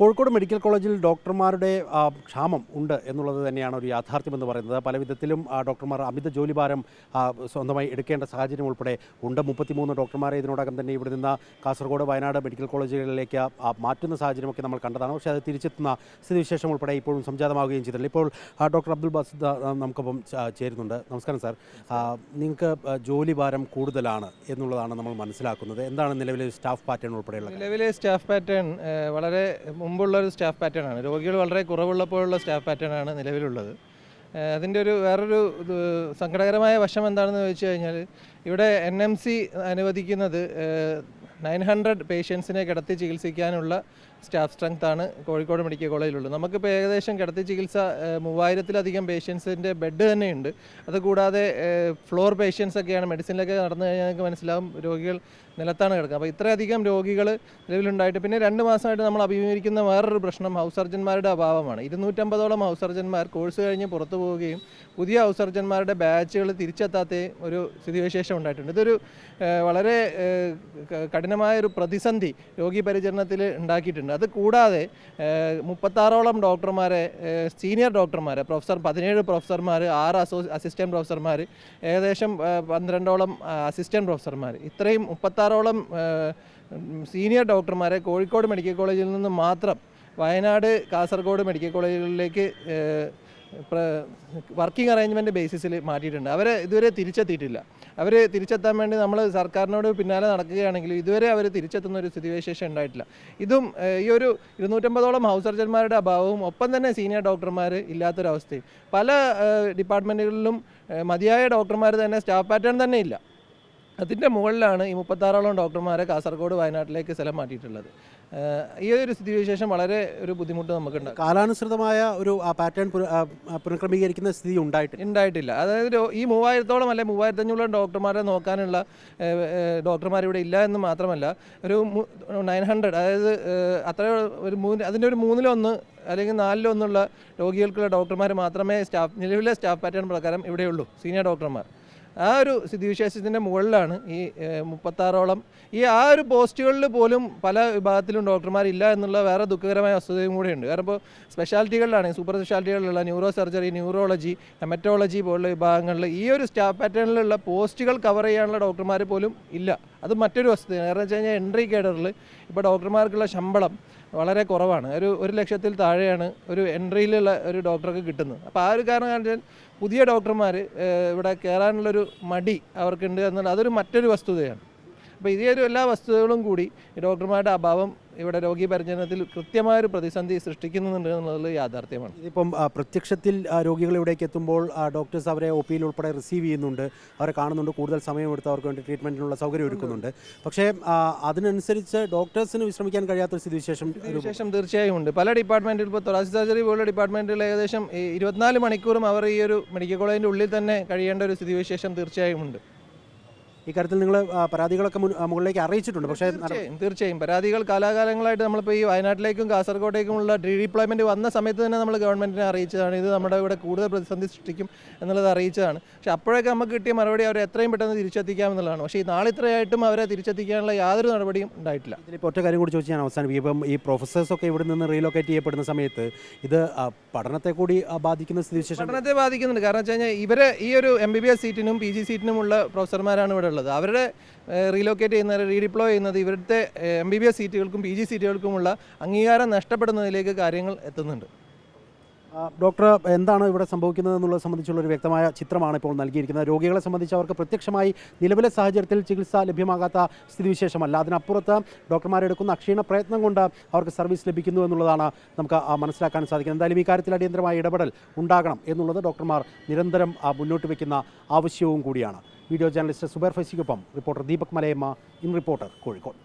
Kozhikode medical കോളേജിൽ ഡോക്ടർമാരുടെ ക്ഷാമം ഉണ്ട് എന്നുള്ളത് തന്നെയാണ് ഒരു യാഥാർത്ഥ്യമെന്ന് പറയുന്നത്. പല വിധത്തിലും ഡോക്ടർമാർ അമിത ജോലിഭാരം സ്വന്തമായി എടുക്കേണ്ട സാഹചര്യം ഉൾപ്പെടെ ഉണ്ട്. മുപ്പത്തിമൂന്ന് ഡോക്ടർമാരെ ഇതിനോടകം തന്നെ ഇവിടെ നിന്ന് കാസർഗോഡ് വയനാട് മെഡിക്കൽ കോളേജുകളിലേക്ക് മാറ്റുന്ന സാഹചര്യമൊക്കെ നമ്മൾ കണ്ടതാണ്. പക്ഷേ അത് തിരിച്ചെത്തുന്ന സ്ഥിതിവിശേഷം ഉൾപ്പെടെ ഇപ്പോഴും സംജാതമാവുകയും ചെയ്തിട്ടില്ല. ഇപ്പോൾ ഡോക്ടർ അബ്ദുൽ ബസ് നമുക്കൊപ്പം ചേരുന്നുണ്ട്. നമസ്കാരം സാർ. നിങ്ങൾക്ക് ജോലിഭാരം കൂടുതലാണ് എന്നുള്ളതാണ് നമ്മൾ മനസ്സിലാക്കുന്നത്. എന്താണ് നിലവിലെ സ്റ്റാഫ് പാറ്റേൺ ഉൾപ്പെടെയുള്ള നിലവിലെ സ്റ്റാഫ് പാറ്റേൺ വളരെ മുമ്പുള്ള ഒരു സ്റ്റാഫ് പാറ്റേൺ ആണ്. രോഗികൾ വളരെ കുറവുള്ളപ്പോഴുള്ള സ്റ്റാഫ് പാറ്റേൺ ആണ് നിലവിലുള്ളത്. അതിന്റെ ഒരു വേറൊരു സങ്കടകരമായ വശം എന്താണെന്ന് ചോദിച്ചു കഴിഞ്ഞാൽ ഇവിടെ എൻ എം സി അനുവദിക്കുന്നത് നയൻ ഹൺഡ്രഡ് പേഷ്യൻസിനെ കിടത്തി ചികിത്സിക്കാനുള്ള സ്റ്റാഫ് സ്ട്രെങ്ത് ആണ് കോഴിക്കോട് മെഡിക്കൽ കോളേജിലുള്ളത്. നമുക്കിപ്പോൾ ഏകദേശം കിടത്തി ചികിത്സ മൂവായിരത്തിലധികം പേഷ്യൻസിന്റെ ബെഡ് തന്നെയുണ്ട്. അതുകൂടാതെ ഫ്ലോർ പേഷ്യൻസ് ഒക്കെയാണ് മെഡിസിനിലൊക്കെ നടന്നു കഴിഞ്ഞാൽ നിങ്ങൾക്ക് മനസ്സിലാവും രോഗികൾ നിലത്താണ് കിടക്കുക അപ്പോൾ ഇത്രയധികം രോഗികൾ നിലവിലുണ്ടായിട്ട് പിന്നെ രണ്ട് മാസമായിട്ട് നമ്മൾ അഭിമുഖീകരിക്കുന്ന വേറൊരു പ്രശ്നം ഹൗസ് സർജന്മാരുടെ അഭാവമാണ്. ഇരുന്നൂറ്റമ്പതോളം ഹൗസ് സർജന്മാർ കോഴ്സ് കഴിഞ്ഞ് പുറത്തു പോവുകയും പുതിയ ഹൗസ് സർജന്മാരുടെ ബാച്ചുകൾ തിരിച്ചെത്താത്ത ഒരു സ്ഥിതിവിശേഷം ഉണ്ടായിട്ടുണ്ട്. ഇതൊരു വളരെ ഏഹ്, ക- കഠിനമായ ഒരു പ്രതിസന്ധി രോഗി പരിചരണത്തിൽ ഉണ്ടാക്കിയിട്ടുണ്ട്. അത് കൂടാതെ മുപ്പത്താറോളം ഡോക്ടർമാരെ സീനിയർ ഡോക്ടർമാരെ പ്രൊഫസർ പതിനേഴ് പ്രൊഫസർമാർ ആറ് അസോ അസിസ്റ്റന്റ് പ്രൊഫസർമാർ ഏകദേശം പന്ത്രണ്ടോളം അസിസ്റ്റന്റ് പ്രൊഫസർമാർ. ഇത്രയും മുപ്പത്താറോളം സീനിയർ ഡോക്ടർമാരെ കോഴിക്കോട് മെഡിക്കൽ കോളേജിൽ നിന്ന് മാത്രം വയനാട് കാസർഗോഡ് മെഡിക്കൽ കോളേജുകളിലേക്ക് വർക്കിംഗ് അറേഞ്ച്മെന്റ് ബേസിസിൽ മാറ്റിയിട്ടുണ്ട്. അവരെ ഇതുവരെ തിരിച്ചെത്തിയിട്ടില്ല. അവർ തിരിച്ചെത്താൻ വേണ്ടി നമ്മൾ സർക്കാരിനോട് പിന്നാലെ നടക്കുകയാണെങ്കിൽ ഇതുവരെ അവർ തിരിച്ചെത്തുന്ന ഒരു സ്ഥിതിവിശേഷം ഉണ്ടായിട്ടില്ല. ഇതും ഈ ഒരു ഇരുന്നൂറ്റമ്പതോളം ഹൗസ് സർജന്മാരുടെ അഭാവവും ഒപ്പം തന്നെ സീനിയർ ഡോക്ടർമാർ ഇല്ലാത്തൊരവസ്ഥയും. പല ഡിപ്പാർട്ട്മെന്റുകളിലും മതിയായ ഡോക്ടർമാർ തന്നെ സ്റ്റാഫ് പാറ്റേൺ തന്നെ ഇല്ല. അതിന്റെ മുകളിലാണ് ഈ മുപ്പത്താറോളം ഡോക്ടർമാരെ കാസർഗോഡ് വയനാട്ടിലേക്ക് സ്ഥലം മാറ്റിയിട്ടുള്ളത്. ഈ ഒരു സ്ഥിതിവിശേഷം വളരെ ഒരു ബുദ്ധിമുട്ട് നമുക്കുണ്ട്. കാലാനുസൃതമായ ഒരു പാറ്റേൺ പുനഃക്രമീകരിക്കുന്ന സ്ഥിതി ഉണ്ടായിട്ട് ഉണ്ടായിട്ടില്ല. അതായത് ഈ മൂവായിരത്തോളം അല്ലെ മൂവായിരത്തഞ്ഞൂറോളം ഡോക്ടർമാരെ നോക്കാനുള്ള ഡോക്ടർമാർ ഇവിടെ ഇല്ല എന്ന് മാത്രമല്ല ഒരു നയൻ ഹൺഡ്രഡ് അതായത് അത്ര ഒരു മൂന്ന് അതിന്റെ ഒരു മൂന്നിലൊന്ന് അല്ലെങ്കിൽ നാലിലൊന്നുള്ള രോഗികൾക്കുള്ള ഡോക്ടർമാർ മാത്രമേ സ്റ്റാഫ് നിലവിലെ സ്റ്റാഫ് പാറ്റേൺ പ്രകാരം ഇവിടെയുള്ളൂ സീനിയർ ഡോക്ടർമാർ. ആ ഒരു സ്ഥിതിവിശേഷത്തിന്റെ മുകളിലാണ് ഈ മുപ്പത്താറോളം. ഈ ആ ഒരു പോസ്റ്റുകളിൽ പോലും പല വിഭാഗത്തിലും ഡോക്ടർമാരില്ല എന്നുള്ള വേറെ ദുഃഖകരമായ വസ്തുതയും കൂടെയുണ്ട്. കാരണം ഇപ്പോൾ സ്പെഷ്യാലിറ്റികളിലാണ് സൂപ്പർ സ്പെഷ്യാലിറ്റികളിലുള്ള ന്യൂറോ സർജറി ന്യൂറോളജി ഹെമറ്റോളജി പോലുള്ള വിഭാഗങ്ങളിൽ ഈ ഒരു സ്റ്റാഫ് പാറ്റേണിലുള്ള പോസ്റ്റുകൾ കവർ ചെയ്യാനുള്ള ഡോക്ടർമാർ പോലും ഇല്ല. അത് മറ്റൊരു വസ്തുതയാണ്. കാരണം വെച്ച് കഴിഞ്ഞാൽ എൻട്രി കേഡറിൽ ഇപ്പോൾ ഡോക്ടർമാർക്കുള്ള ശമ്പളം വളരെ കുറവാണ്. ഒരു ഒരു ലക്ഷത്തിൽ താഴെയാണ് ഒരു എൻട്രിയിലുള്ള ഒരു ഡോക്ടർക്ക് കിട്ടുന്നത്. അപ്പോൾ ആ ഒരു കാരണം പുതിയ ഡോക്ടർമാർ ഇവിടെ കയറാനുള്ളൊരു മടി അവർക്കുണ്ട് എന്നുള്ള അതൊരു മറ്റൊരു വസ്തുതയാണ്. അപ്പോൾ ഇതേ ഒരു എല്ലാ വസ്തുതകളും കൂടി ഡോക്ടർമാരുടെ അഭാവം ഇവിടെ രോഗി പരിചരണത്തിൽ കൃത്യമായൊരു പ്രതിസന്ധി സൃഷ്ടിക്കുന്നുണ്ട് എന്നുള്ളത് യാഥാർത്ഥ്യമാണ്. ഇതിപ്പം പ്രത്യക്ഷത്തിൽ രോഗികൾ ഇവിടേക്ക് എത്തുമ്പോൾ ഡോക്ടേഴ്സ് അവരെ ഒ പിയിൽ ഉൾപ്പെടെ റിസീവ് ചെയ്യുന്നുണ്ട്. അവരെ കാണുന്നുണ്ട്. കൂടുതൽ സമയമെടുത്ത് അവർക്ക് വേണ്ടി ട്രീറ്റ്മെന്റിനുള്ള സൗകര്യം ഒരുക്കുന്നുണ്ട്. പക്ഷേ അതിനനുസരിച്ച് ഡോക്ടേഴ്സിന് വിശ്രമിക്കാൻ കഴിയാത്തൊരു സ്ഥിതിവിശേഷം വിശേഷം വിശേഷം തീർച്ചയായും ഉണ്ട്. പല ഡിപ്പാർട്ട്മെന്റിൽ ഇപ്പോൾ തൊറാസി സർജറി പോലുള്ള ഡിപ്പാർട്ട്മെന്റിൽ ഏകദേശം ഇരുപത്തിനാല് മണിക്കൂറും അവർ ഈ ഒരു മെഡിക്കൽ കോളേജിന്റെ ഉള്ളിൽ തന്നെ കഴിയേണ്ട ഒരു സ്ഥിതിവിശേഷം തീർച്ചയായും ഉണ്ട്. ഇക്കാര്യത്തിൽ നിങ്ങൾ പരാതികളൊക്കെ മുകളിലേക്ക് അറിയിച്ചിട്ടുണ്ട്. പക്ഷേ തീർച്ചയായും പരാതികൾ കാലാകാലങ്ങളായിട്ട് നമ്മളിപ്പോൾ ഈ വയനാട്ടിലേക്കും കാസർഗോട്ടേക്കുമുള്ള ഡീപ്ലോയ്മെന്റ് വന്ന സമയത്ത് തന്നെ നമ്മൾ ഗവൺമെന്റിനെ അറിയിച്ചതാണ്. ഇത് നമ്മുടെ ഇവിടെ കൂടുതൽ പ്രതിസന്ധി സൃഷ്ടിക്കും എന്നുള്ളത് അറിയിച്ചതാണ്. പക്ഷേ അപ്പോഴൊക്കെ നമുക്ക് കിട്ടിയ മറുപടി അവരെ എത്രയും പെട്ടെന്ന് തിരിച്ചെത്തിക്കാം എന്നുള്ളതാണ്. പക്ഷേ ഈ നാളിത്രയായിട്ടും അവരെ തിരിച്ചെത്തിക്കാനുള്ള യാതൊരു നടപടിയും ഉണ്ടായിട്ടില്ല. ഇതിലിപ്പോൾ ഒറ്റ കാര്യം കൂടി ചോദിച്ച് ഞാൻ അവസാനിപ്പിക്കും. ഇപ്പം ഈ പ്രൊഫസേഴ്സൊക്കെ ഇവിടെ നിന്ന് റീലൊക്കേറ്റ് ചെയ്യപ്പെടുന്ന സമയത്ത് ഇത് പഠനത്തെ കൂടി ബാധിക്കുന്ന സ്ഥിതി പഠനത്തെ ബാധിക്കുന്നുണ്ട്. കാരണം വെച്ച് കഴിഞ്ഞാൽ ഇവരെ ഈ ഒരു എം ബി ബി എസ് സീറ്റിനും പി ജി സീറ്റിനുമുള്ള പ്രൊഫസർമാരാണ് ഇവിടെ ഉള്ളത്. അവരുടെ റീലൊക്കേറ്റ് ചെയ്യുന്ന റീഡിപ്ലോയ് ചെയ്യുന്നത് ഇവിടുത്തെ എം ബി ബി എസ് സീറ്റുകൾക്കും പി ജി സീറ്റുകൾക്കുമുള്ള അംഗീകാരം നഷ്ടപ്പെടുന്നതിലേക്ക് കാര്യങ്ങൾ എത്തുന്നുണ്ട്. ഡോക്ടർ എന്താണ് ഇവിടെ സംഭവിക്കുന്നത് എന്നുള്ളത് സംബന്ധിച്ചുള്ള ഒരു വ്യക്തമായ ചിത്രമാണ് ഇപ്പോൾ നൽകിയിരിക്കുന്നത്. രോഗികളെ സംബന്ധിച്ച് അവർക്ക് പ്രത്യക്ഷമായി നിലവിലെ സാഹചര്യത്തിൽ ചികിത്സ ലഭ്യമാകാത്ത സ്ഥിതിവിശേഷമല്ല. അതിനപ്പുറത്ത് ഡോക്ടർമാരെടുക്കുന്ന അക്ഷീണ പ്രയത്നം കൊണ്ട് അവർക്ക് സർവീസ് ലഭിക്കുന്നു എന്നുള്ളതാണ് നമുക്ക് മനസ്സിലാക്കാൻ സാധിക്കുന്നത്. എന്തായാലും ഈ കാര്യത്തിൽ അടിയന്തരമായ ഇടപെടൽ ഉണ്ടാകണം എന്നുള്ളത് ഡോക്ടർമാർ നിരന്തരം മുന്നോട്ട് വയ്ക്കുന്ന ആവശ്യവും കൂടിയാണ്. Video journalist Zubair ഫൈസിക്കൊപ്പം reporter Deepak Malayamma in reporter Kozhikode.